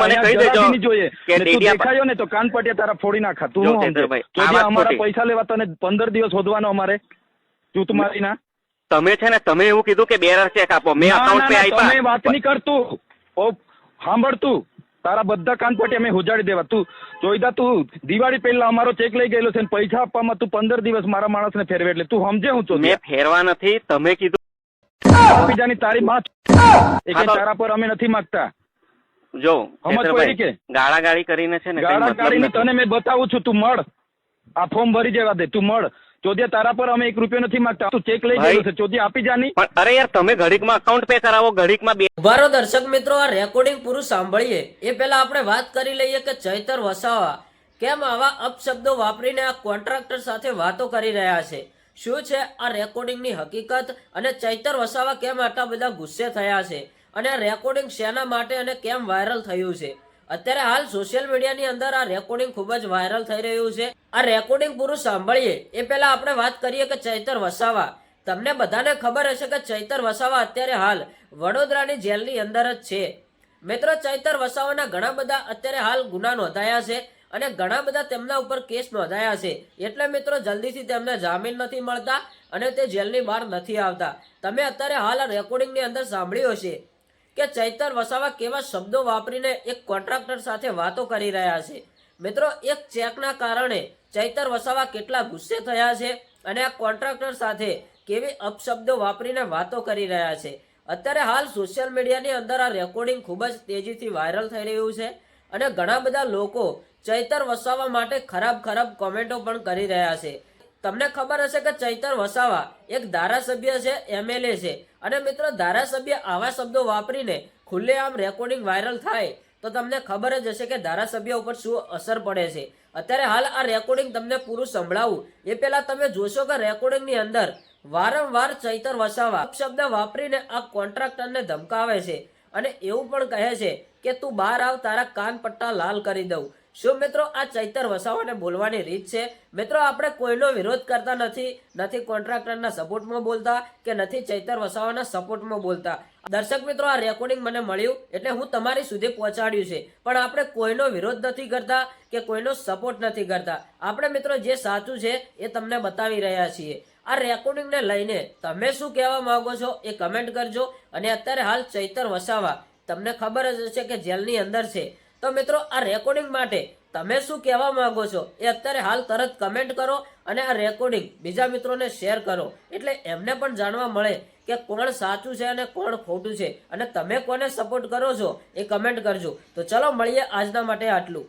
મને કહી દેજો. જરાબી નહીં જોઈએ. કે ને તું ડેડિયા દેખાયો ને તો કાન પટિયા તારા ફોડી નાખા. તું જો સમજે? ચેતરભાઈ, તો આ જે વાત અમારા પૈસા લેવા તને પંદર દિવસ શોધવાનો અમારે. તું તમારી ના તમે છે ને તમે એવું કીધું કે બેરર ચેક આપો. મેં અકાઉન્ટ પે ના, તમે વાત નહીં કરતું. ઓ સાંભળ તું. તારા બધા કાન પટિયા મેં ઉજાડી દેવા. તું જોઈદા તું દિવાળી પહેલા અમારો ચેક લઈ ગયેલો છે પૈસા આપવામાં તું પંદર દિવસ મારા માણસને ફેરવે એટલે. તું સમજે હું છું મેં ફેરવા નથી. તમે કીધું બીજાની તારી માં તારા પર અમે નથી માંગતા. જો? ગાળા ગાળી કરીને છે ને ગાળા ગાળીને તને મેં બતાવું છું તું મળ. આ ફોર્મ ભરી જવા દે તું મળ. ચોદિયા તારા પર અમે એક રૂપિયો નથી માંગતા. તું ચેક લઈ. ગયેલો છે ચોદિયા આપી જાની પણ અરે યાર તમે ઘડીકમાં અકાઉન્ટ પે કરાવો ઘડીકમાં બે ઉભારો દર્શક મિત્રો આ રેકોર્ડિંગ પૂરું સાંભળીએ. એ પહેલા આપણે વાત કરી લઈએ કે ચૈતર વસાવા કેમ આવા અપશબ્દો વાપરીને આ કોન્ટ્રાક્ટર સાથે વાતો કરી રહ્યા છે? શું છે આ રેકોર્ડિંગની હકીકત અને ચૈતર વસાવા કેમ આટલા બધા ગુસ્સે થયા છે? અને આ રેકોર્ડિંગ શેના માટે અને કેમ વાયરલ થયું છે? અત્યારે હાલ સોશિયલ મીડિયાની અંદર આ રેકોર્ડિંગ ખૂબ જ વાયરલ થઈ રહ્યું છે. આ રેકોર્ડિંગ પૂરું સાંભળીએ. એ પહેલા આપણે વાત કરીએ કે ચૈતર વસાવા. તમને બધાને ખબર હશે કે ચૈતર વસાવા અત્યારે હાલ વડોદરાની જેલની અંદર જ છે. મિત્રો, ચૈતર વસાવાના ઘણા બધા અત્યારે હાલ ગુના નોંધાયા છે. અને ઘણા બધા તેમના ઉપર કેસ નોંધાયા છે. એટલે મિત્રો, જલ્દીથી તેમને જામીન નથી મળતા અને તે જેલની બહાર નથી આવતા. તમે અત્યારે હાલ આ રેકોર્ડિંગની અંદર સાંભળ્યું હશે કે ચૈતર વસાવા કેવા શબ્દો વાપરીને એક કોન્ટ્રાક્ટર સાથે વાતો કરી રહ્યા છે. મિત્રો, એક ચેકના કારણે ચૈતર વસાવા કેટલા ગુસ્સે થયા છે અને આ કોન્ટ્રાક્ટર સાથે કેવી અપશબ્દો વાપરીને વાતો કરી રહ્યા છે. અત્યારે હાલ સોશિયલ મીડિયાની અંદર આ રેકોર્ડિંગ ખૂબ જ તેજીથી વાયરલ થઈ રહ્યું છે. અને ઘણા બધા લોકો ચૈતર વસાવા માટે ખરાબ ખરાબ કોમેન્ટો પણ કરી રહ્યા છે. તમને ખબર હશે કે ચૈતર વસાવા એક ધારાસભ્ય છે એમએલએ છે. અને મિત્રો, ધારાસભ્ય આવા શબ્દો વાપરીને ખુલ્લેઆમ રેકોર્ડિંગ વાયરલ થાય તો તમને ખબર જ હશે કે ધારાસભ્ય ઉપર શું અસર પડે છે. અત્યારે હાલ આ રેકોર્ડિંગ તમને પૂરું સંભળાવું. એ પહેલા તમે જોશો કે રેકોર્ડિંગની અંદર વારંવાર ચૈતર વસાવા શબ્દ વાપરીને આ કોન્ટ્રાક્ટરને ધમકાવે છે. અને એવું પણ કહે છે કે તું બહાર આવ, તારા કાન પટ્ટા લાલ કરી દઉં. શું મિત્રો આ ચૈતર વસાવાને બોલવાની રીત છે? મિત્રો, આપણે કોઈનો વિરોધ કરતા નથી નથી કોન્ટ્રાક્ટરના સપોર્ટમાં બોલતા કે નથી ચૈતર વસાવાના સપોર્ટમાં બોલતા. દર્શક મિત્રો, આ રેકોર્ડિંગ મને મળ્યું એટલે હું તમારી સુધી પહોંચાડ્યું છે. પણ આપણે કોઈનો વિરોધ નથી કરતા કે કોઈનો સપોર્ટ નથી કરતા. આપણે મિત્રો, જે સાચું છે એ તમને બતાવી રહ્યા છીએ. આ રેકોર્ડિંગને લઈને તમે શું કહેવા માગો છો એ કમેન્ટ કરજો. અને અત્યારે હાલ ચૈતર વસાવા, તમને ખબર જ હશે કે જેલની અંદર છે. તો મિત્રો, આ રેકોર્ડિંગ માટે તમે શું કહેવા માંગો છો એ અત્યારે હાલ તરત કમેન્ટ કરો અને આ રેકોર્ડિંગ બીજા મિત્રોને શેર કરો. એટલે એમને પણ જાણવા મળે કે કોણ સાચું છે અને કોણ ખોટું છે. અને તમે કોને સપોર્ટ કરો છો એ કમેન્ટ કરજો. તો ચલો મળીએ આજના માટે આટલું.